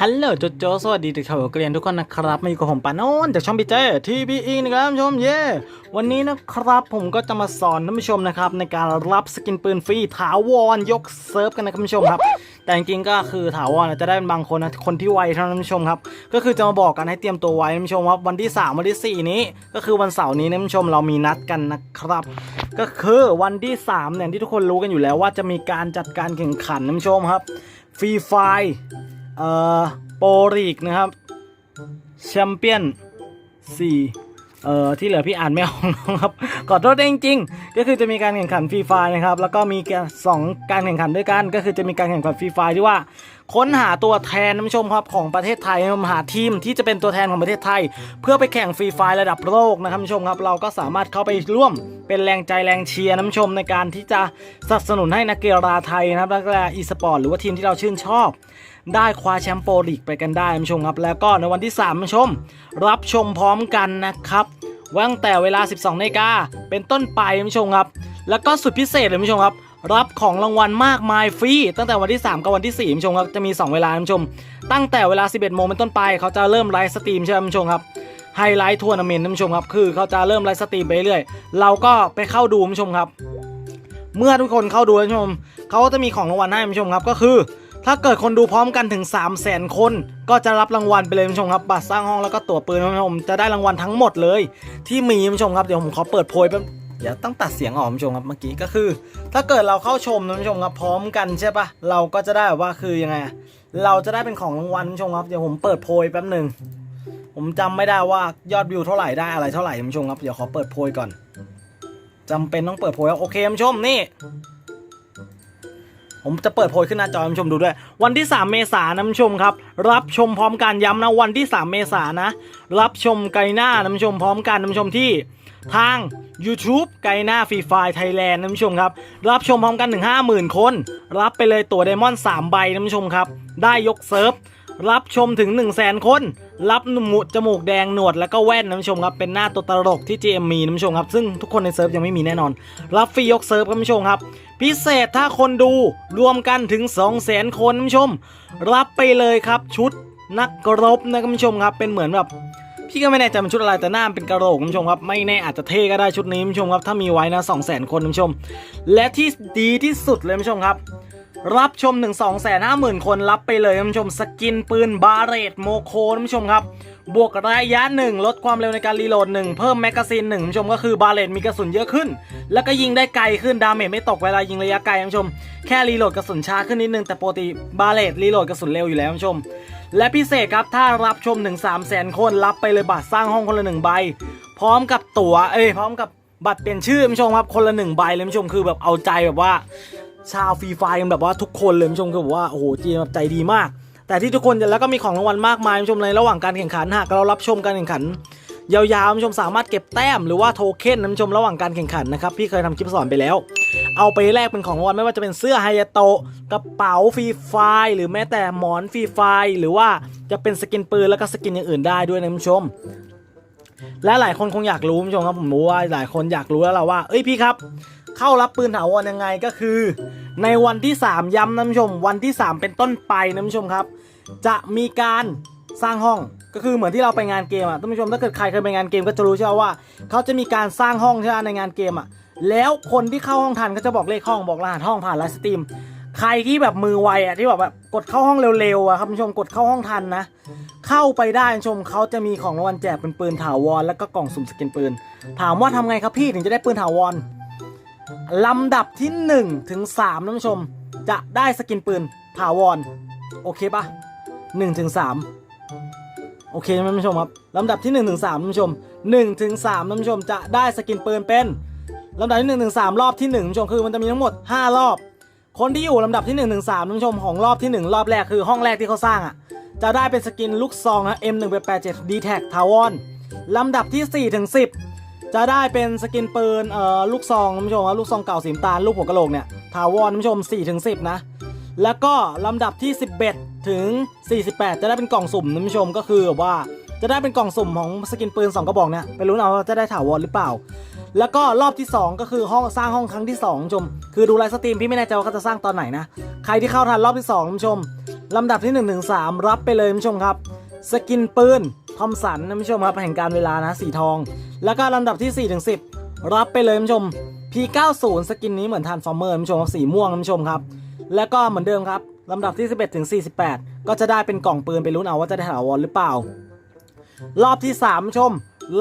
ฮัลโหลโจโจสวัสดีเด็กชาวเกรียนทุกคนนะครับมาอยู่กับผมปานนท์จากช่องพีเจทีบีอีนะครับท่านผู้ชมเย่วันนี้นะครับผมก็จะมาสอนท่านผู้ชมนะครับในการรับสกินปืนฟรีถาวรยกเซิร์ฟกันนะครับท่านผู้ชมครับ แต่จริงๆก็คือถาวรจะได้เป็นบางคนนะคนที่ไวเท่านั้นท่านผู้ชมครับก็คือจะมาบอกกันให้เตรียมตัวไว้ท่านผู้ชมว่าวันที่ 3 วันที่ 4 นี้ ก็คือวันเสาร์นี้นะท่านผู้ชมเรามีนัดกันนะครับ ก็คือวันที่3เนี่ยที่ทุกคนรู้กันอยู่แล้วว่าจะมีการจัดการแข่งขันท่านผู้ชมครับฟรีไฟ เอ่อโปรลีกนะครับแชมเปี้ยนสี่เอ่อที่เหลือพี่อ่านไม่ออกนะครับขอโทษจริงๆก็คือจะมีการแข่งขันฟรีไฟนะครับแล้วก็มีแค่สองการแข่งขันด้วยกัน ก็คือจะมีการแข่งขันฟรีไฟที่ว่าค้นหาตัวแทนท่านผู้ชมครับของประเทศไทยนะครับหาทีมที่จะเป็นตัวแทนของประเทศไทย เพื่อไปแข่งฟรีไฟระดับโลกนะครับท่านผู้ชมครับ เราก็สามารถเข้าไปร่วมเป็นแรงใจแรงเชียร์ท่านผู้ชมในการที่จะสนับสนุนให้นักกีฬาไทยนะครับนักกีฬาอีสปอร์ตหรือว่าทีมที่เราชื่นชอบ ได้คว้าแชมป์โปรลีกไปกันได้ท่านผู้ชมครับ แล้วก็ในวันที่3ท่านผู้ชม รับชมพร้อมกันนะครับตั้งแต่เวลา 12นาฬิกาเป็นต้นไปท่านผู้ชมครับ แล้วก็สุดพิเศษเลยท่านผู้ชมครับ รับของรางวัลมากมายฟรีตั้งแต่วันที่ 3 กับวันที่4ท่านผู้ชมครับจะมี 2 เวลาท่านผู้ชม ตั้งแต่เวลา 11โมงเป็นต้นไป เขาจะเริ่มไลฟ์สตรีมใช่ไหมท่านผู้ชมครับไฮไลท์ทัวร์นาเมนต์ท่านผู้ชมครับคือเขาจะเริ่มไลฟ์สตรีมไปเรื่อยเราก็ไปเข้าดูท่านผู้ชมครับ เมื่อทุกคนเข้าดูท่านผู้ชมเขาก็จะมีของรางวัลให้ท่านผู้ชมครับก็คือ ถ้าเกิดคนดูพร้อมกันถึง 3 0 0แสนคน ก็จะรับรางวัลไปเลยท่านผู้ชมครับ บัตรสร้างห้องแล้วก็ตั๋วปืนท่านผู้ชมจะได้รางวัลทั้งหมดเลย ที่มีท่านผู้ชมครับเดี๋ยวผมขอเปิดโพยแป๊บเดี๋ยวต้องตัดเสียงออกท่านผู้ชมครับเมื่อกี้ก็คือ ถ้าเกิดเราเข้าชมท่านผู้ชมครับพร้อมกันใช่ปะเราก็จะได้แบบว่าคือยังไง เราจะได้เป็นของรางวัลท่านผู้ชมครับเดี๋ยวผมเปิดโพยแป๊บหนึ่งผมจำไม่ได้ว่ายอดวิวเท่าไหร่ได้อะไรเท่าไหร่ท่านผู้ชมครับเดี๋ยวขอเปิดโพยก่อนจำเป็นต้องเปิดโพยโอเคท่านผู้ชมนี่ ผมจะเปิดโพยขึ้นหน้าจอให้ท่านผู้ชมดูด้วย วันที่ 3 เมษายนนะท่านผู้ชมครับ รับชมพร้อมกันย้ำนะวันที่ 3 เมษายนนะ รับชมไกหน้านะท่านผู้ชมพร้อมกันนะท่านผู้ชมที่ทาง YouTube ไกหน้าฟรีไฟไทยแลนด์นะท่านผู้ชมครับ รับชมพร้อมกันถึง 50,000 คน รับไปเลยตั๋วไดมอนด์3ใบนะท่านผู้ชมครับ ได้ยกเซิร์ฟ รับชมถึง 1 0 0 0 0แสนคน รับหมูจมูกแดงหนวดแล้วก็แว่นนะท่านผู้ชมครับ เป็นหน้าตัวตลกที่ GM มีนะท่านผู้ชมครับ ซึ่งทุกคนในเซิร์ฟยังไม่มีแน่นอน รับฟรียกเซิร์ฟครับนผู้ชมครับ พิเศษถ้าคนดูรวมกันถึง 2 0 0แสนคนนผู้ชม รับไปเลยครับชุดนักรบนะท่านผู้ชมครับ เป็นเหมือนแบบพี่ก็ไม่แน่ใจมันชุดอะไรแต่หน้าเป็นกระโหลกคุณผู้ชมครับ ไม่แน่อาจจะเท่ก็ได้ชุดนี้คุณผู้ชมครับ ถ้ามีไว้นะ2 0 0 0 0 0คนคุณผู้ชม และที่ดีที่สุดเลยคุณผู้ชมครับ รับชมถึง 2 5 0 0 0 0 คนรับไปเลยคุณผู้ชมสกินปืนบาเรตโมโคคุณผู้ชมครับ บวกระยะ 1 ลดความเร็วในการรีโหลด 1 เพิ่มแมกกาซีน1คุณผู้ชมก็คือบาเรตมีกระสุนเยอะขึ้น แล้วก็ยิงได้ไกลขึ้นดาเมจไม่ตกเวลายิงระยะไกลคุณผู้ชม แค่รีโหลดกระสุนช้าขึ้นนิดนึงแต่ปกติบาเรตรีโหลดกระสุนเร็วอยู่แล้วคุณผู้ชม และพิเศษครับถ้ารับชมถึง 3 0 0แสนคนรับไปเลยบัตรสร้างห้องคนละหนึ่งใบพร้อมกับตั๋วเอ้ยพร้อมกับบัตรเปลี่ยนชื่อคุณผู้ชมครับคนละหนึ่งใบเลยคุณผู้ชมคือแบบเอาใจแบบว่า ชาวฟรีไฟกันแบบว่าทุกคนเลยคุณผู้ชมคือแบบว่าโอ้โหจีนแบบใจดีมาก แต่ที่ทุกคนแล้วก็มีของรางวัลมากมายคุณผู้ชมในระหว่างการแข่งขันหากเรารับชมการแข่งขัน ยาวๆคุณผู้ชมสามารถเก็บแต้มหรือว่าโทเค็นคุณผู้ชมระหว่างการแข่งขันนะครับพี่เคยทำคลิปสอนไปแล้ว เอาไปแลกเป็นของรางวัลไม่ว่าจะเป็นเสื้อไฮยาโตะกระเป๋าฟรีไฟล์หรือแม้แต่หมอนฟรีไฟล์หรือว่าจะเป็นสกินปืนแล้วก็สกินอย่างอื่นได้ด้วยนะคุณผู้ชมและหลายคนคงอยากรู้คุณผู้ชมครับผมรู้ว่าหลายคนอยากรู้แล้วล่ะว่า เอ้ยพี่ครับ เข้ารับปืนถาวรยังไงก็คือ ในวันที่ 3 ย้ำนะคุณผู้ชม วันที่ 3 เป็นต้นไปนะคุณผู้ชมครับ จะมีการสร้างห้องก็คือเหมือนที่เราไปงานเกมอะท่านผู้ชมถ้าเกิดใครเคยไปงานเกมก็จะรู้ใช่ไหมว่า เขาจะมีการสร้างห้องใช่ไหมในงานเกมอะแล้วคนที่เข้าห้องทันก็จะบอกเลขห้องบอกรหัสห้องผ่านไลฟ์สตรีมใครที่แบบมือไวอะที่แบบแบบกดเข้าห้องเร็วๆอะครับคุณผู้ชมกดเข้าห้องทันนะ เข้าไปได้คุณผู้ชมเขาจะมีของรางวัลแจกเป็นปืนถาวรแล้วก็กล่องสุ่มสกินปืน ถามว่าทำไงครับพี่ถึงจะได้ปืนถาวร ลำดับที่1ถึง3ท่านผู้ชม จะได้สกินปืนถาวร โอเคปะ1ถึง3โอเคไหมท่านผู้ชมครับลำดับที่1ถึง3ท่านผู้ชม1ถึง3ท่านผู้ชมจะได้สกินปืนเป็นลำดับที่1ถึง3รอบที่1ท่านผู้ชมคือมันจะมีทั้งหมด 5 รอบ คนที่อยู่ลำดับที่1ถึง3ท่านผู้ชมของรอบที่ 1 รอบแรกคือห้องแรกที่เขาสร้างอะจะได้เป็นสกินลูกซองนะ M1887 d t a c ทาวอนลำดับที่4ถึง10 จะได้เป็นสกินปืนเอ่อลูกซองท่านผู้ชมครับลูกซองเก่าสีน้ำตาลลูกหัวกะโหลกเนี่ยทาวอนท่านผู้ชม4ถึง10 นะ แล้วก็ลำดับที่ 11 ถึง 48 จะได้เป็นกล่องสุ่มท่านผู้ชมก็คือว่าจะได้เป็นกล่องสุ่มของสกินปืน 2 กระบอกเนี่ยไปรู้เอาว่าจะได้ถาวรหรือเปล่า แล้วก็รอบที่ 2 ก็คือห้องสร้างห้องครั้งที่2คุณผู้ชม คือดูไลฟ์สตรีมพี่ไม่แน่ใจว่าเขาจะสร้างตอนไหนนะ ใครที่เข้าทันรอบที่2คุณผู้ชมลำดับที่1นถึงสรับไปเลยท่านผู้ชมครับ สกินปืนทอมสันท่านผู้ชมครับแห่งการเวลานะสีทอง แล้วก็ลำดับที่ 4 ถึง 10 รับไปเลยผู้ชม P90 สกินนี้เหมือนทานฟอร์เมอร์ผู้ชมสีม่วงผู้ชมครับ แล้วก็เหมือนเดิมครับลำดับที่ 11 ถึง 48 ก็จะได้เป็นกล่องปืนไปลุ้นเอาว่าจะได้ถาวรหรือเปล่า รอบที่ 3 ชม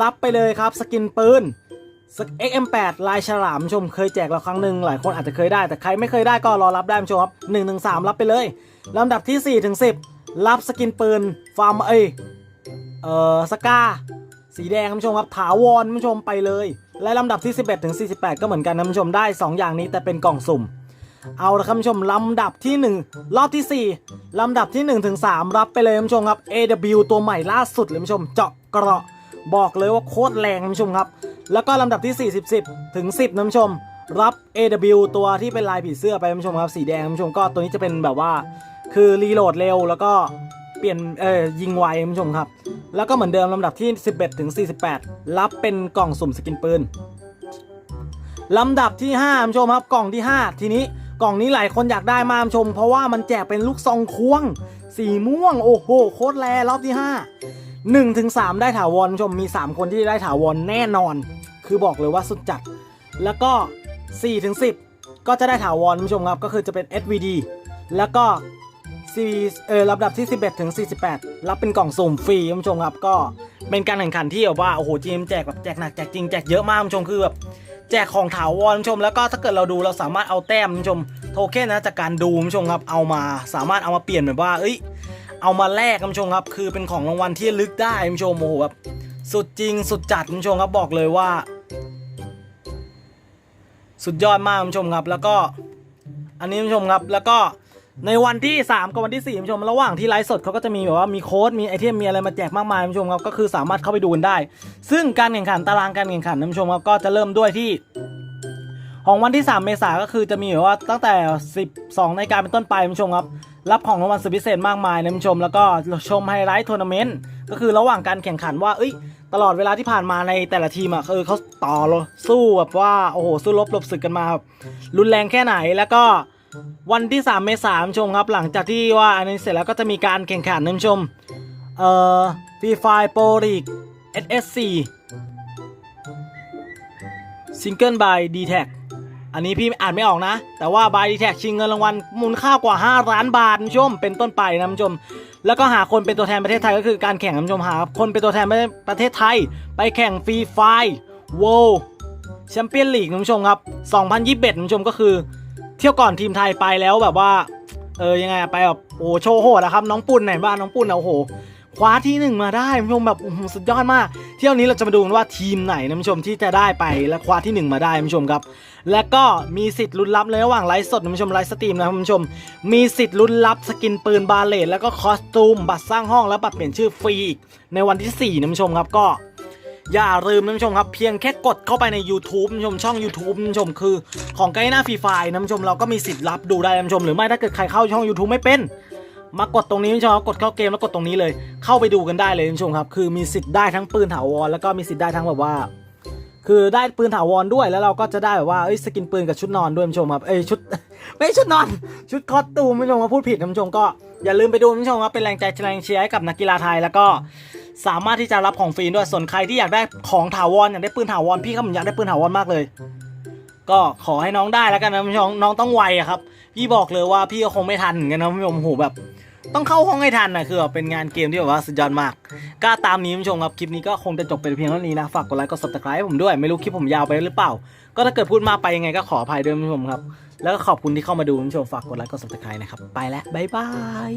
รับไปเลยครับ สกินปืน XM8 ลายฉลามชมเคยแจกเราครั้งหนึ่งหลายคนอาจจะเคยได้แต่ใครไม่เคยได้ก็รอรับได้ชมครับ1ถึง3รับไปเลยลำดับที่4ถึง10 รับสกินปืนฟาร์มเอยเออสก้า สีแดงท่านผู้ชมครับ ถาวรท่านผู้ชมไปเลย และลำดับที่ 11 ถึง 48 ก็เหมือนกันท่านผู้ชมได้ 2 อย่างนี้แต่เป็นกล่องสุ่ม เอาละครับท่านผู้ชมลำดับที่ 1 รอบที่ 4 ลำดับที่ 1 ถึง 3 รับไปเลยท่านผู้ชมครับ AW ตัวใหม่ล่าสุดเลยท่านผู้ชมเจาะเกราะบอกเลยว่าโคตรแรงท่านผู้ชมครับ แล้วก็ลำดับที่40 10 ถึง 10ท่านผู้ชมรับ AW ตัวที่เป็นลายผีเสื้อไปท่านผู้ชมครับ สีแดงท่านผู้ชมก็ตัวนี้จะเป็นแบบว่า คือรีโหลดเร็วแล้วก็เปลี่ยนเออยิงไวท่านผู้ชมครับ แล้วก็เหมือนเดิมลำดับที่ 11ถึง48 รับเป็นกล่องสุ่มสกินปืนลำดับที่5ท่านผู้ชมครับกล่องที่ 5 ทีนี้กล่องนี้หลายคนอยากได้มากท่านผู้ชม เพราะว่ามันแจกเป็นลูกซองควง สีม่วง โอ้โหโคตรแรรอบที่ 5 1ถึง3ได้ถาวรท่านผู้ชมมี 3 คนที่ได้ถาวรแน่นอน คือบอกเลยว่าสุดจัด แล้วก็4ถึง10 ก็จะได้ถาวรท่านผู้ชมครับ ก็คือจะเป็น SVD แล้วก็ C เออลำดับที่ 11 ถึง 48 รับเป็นกล่องสุ่มฟรีท่านผู้ชมครับ ก็เป็นการแข่งขันที่แบบว่า โอ้โหจีมแจกแบบแจกหนักแจกจริงแจกเยอะมากท่านผู้ชมคือแบบแจกของถาวรคุณผู้ชม แล้วก็ถ้าเกิดเราดูเราสามารถเอาแต้มคุณผู้ชม โทเค็นนะจากการดูคุณผู้ชมครับ เอามาสามารถเอามาเปลี่ยนแบบว่า เอ้ย เอามาแลกคุณผู้ชมครับ คือเป็นของรางวัลที่ลึกได้คุณผู้ชมโอ้โหแบบสุดจริงสุดจัดคุณผู้ชมครับบอกเลยว่า สุดยอดมากคุณผู้ชมครับ แล้วก็ อันนี้คุณผู้ชมครับแล้วก็ ในวันที่ 3 กับวันที่ 4คุณผู้ชมระหว่างที่ไลฟ์สดเขาก็จะมีแบบว่ามีโค้ดมีไอเทมมีอะไรมาแจกมากมายคุณผู้ชมครับก็คือสามารถเข้าไปดูกันได้ ซึ่งการแข่งขันตารางการแข่งขันคุณผู้ชมครับก็จะเริ่มด้วยที่ ของวันที่ 3 เมษาก็คือจะมีแบบว่าตั้งแต่ 12นการเป็นต้นไปคุณผู้ชมครับรับของรางวัลสุดพิเศษมากมายนะคุณผู้ชม แล้วก็ชมไฮไลท์ทัวร์นาเมนต์ก็คือระหว่างการแข่งขันว่าเอ้ยตลอดเวลาที่ผ่านมาในแต่ละทีมอะคือเขาต่อสู้แบบว่าโอ้โหสู้รบหลบศึกกันมาแบบรุนแรงแค่ไหนแล้วก็ วันที่ 3 เมษายนชมครับ หลังจากที่ว่าอันนี้เสร็จแล้วก็จะมีการแข่งขันนะชม เอ่อฟรีไฟโปรลีก SSC ซิงเกิลบาย d t แทอันนี้พี่อ่านไม่ออกนะ แต่ว่าบายดีแท็ชิงเงินรางวัลมูลค่ากว่า 5 ล้านบาทคุณผู้ชม เป็นต้นไปนะชม แล้วก็หาคนเป็นตัวแทนประเทศไทยก็คือการแข่งคุณผู้ชมหาคนเป็นตัวแทนประเทศไทย ไปแข่งฟรีไฟโวลแชมเปี้ยนลีกคุณผู้ชมครับ 2021คุณผู้ชมก็คือ ที่ยวก่อนทีมไทยไปแล้วแบบว่า เออยังไงไปแบบโอ้โชว์โหดนะครับน้องปุ่นไหนบ้านน้องปุ่นอะโอ้โหคว้าที่หนึ่งมาได้คุณผู้ชมแบบสุดยอดมาก เที่ยวนี้เราจะมาดูกันว่าทีมไหนนะคุณผู้ชมที่จะได้ไปและคว้าที่หนึ่งมาได้คุณผู้ชมครับ และก็มีสิทธิ์ลุ้นรับเลยระหว่างไลฟ์สดคุณผู้ชมไลฟ์สตรีมนะคุณผู้ชม มีสิทธิ์ลุ้นรับสกินปืนบาเลตแล้วก็คอสตูม บัตรสร้างห้องและบัตรเปลี่ยนชื่อฟรีอีกในวันที่4นะคุณผู้ชมครับก็ อย่าลืมนะคุณผู้ชมครับ เพียงแค่กดเข้าไปใน YouTube นะผู้ชมช่อง YouTube นะผู้ชมคือ ของไกด์หน้าฟรีไฟนะคุณผู้ชมเราก็มีสิทธิ์รับดูได้นะคุณผู้ชมหรือไม่ถ้าเกิดใครเข้าช่อง YouTube ไม่เป็นมากดตรงนี้คุณผู้ชมครับกดเข้าเกมแล้วกดตรงนี้เลย เข้าไปดูกันได้เลยคุณผู้ชมครับ คือมีสิทธิ์ได้ทั้งปืนถาวรแล้วก็มีสิทธิ์ได้ทั้งแบบว่า คือได้ปืนถาวรด้วยแล้วเราก็จะได้แบบว่าเอ้ยสกินปืนกับชุดนอนด้วยคุณผู้ชมครับเอ้ยชุด ไม่ชุดนอน ชุดคอสตูมคุณผู้ชมมาพูดผิดคุณผู้ชมก็อย่าลืมไปดูคุณผู้ชมครับเป็นแรงใจแรงเชียร์ให้กับนักกีฬาไทยแล้วก็ สามารถที่จะรับของฟรีด้วยส่วนใครที่อยากได้ของถาวรอยากได้ปืนถาวรพี่ครับผมอยากได้ปืนถาวรมากเลย ก็ขอให้น้องได้แล้วกันนะคุณผู้ชมน้องต้องไวอะครับ พี่บอกเลยว่าพี่ก็คงไม่ทันเหมือนกันนะคุณผู้ชมโหแบบ ต้องเข้าห้องให้ทันนะคือแบบเป็นงานเกมที่แบบว่าสุดยอดมากก็ตามนี้ผู้ชมครับคลิปนี้ก็คงจะจบไปเพียงเท่านี้นะฝากกดไลค์กด subscribe ให้ผมด้วยไม่รู้คลิปผมยาวไปหรือเปล่า ก็ถ้าเกิดพูดมากไปยังไงก็ขออภัยด้วยผู้ชมครับแล้วก็ขอบคุณที่เข้ามาดูผู้ชมฝากกดไลค์กด subscribe นะครับไปแล้วบ๊ายบาย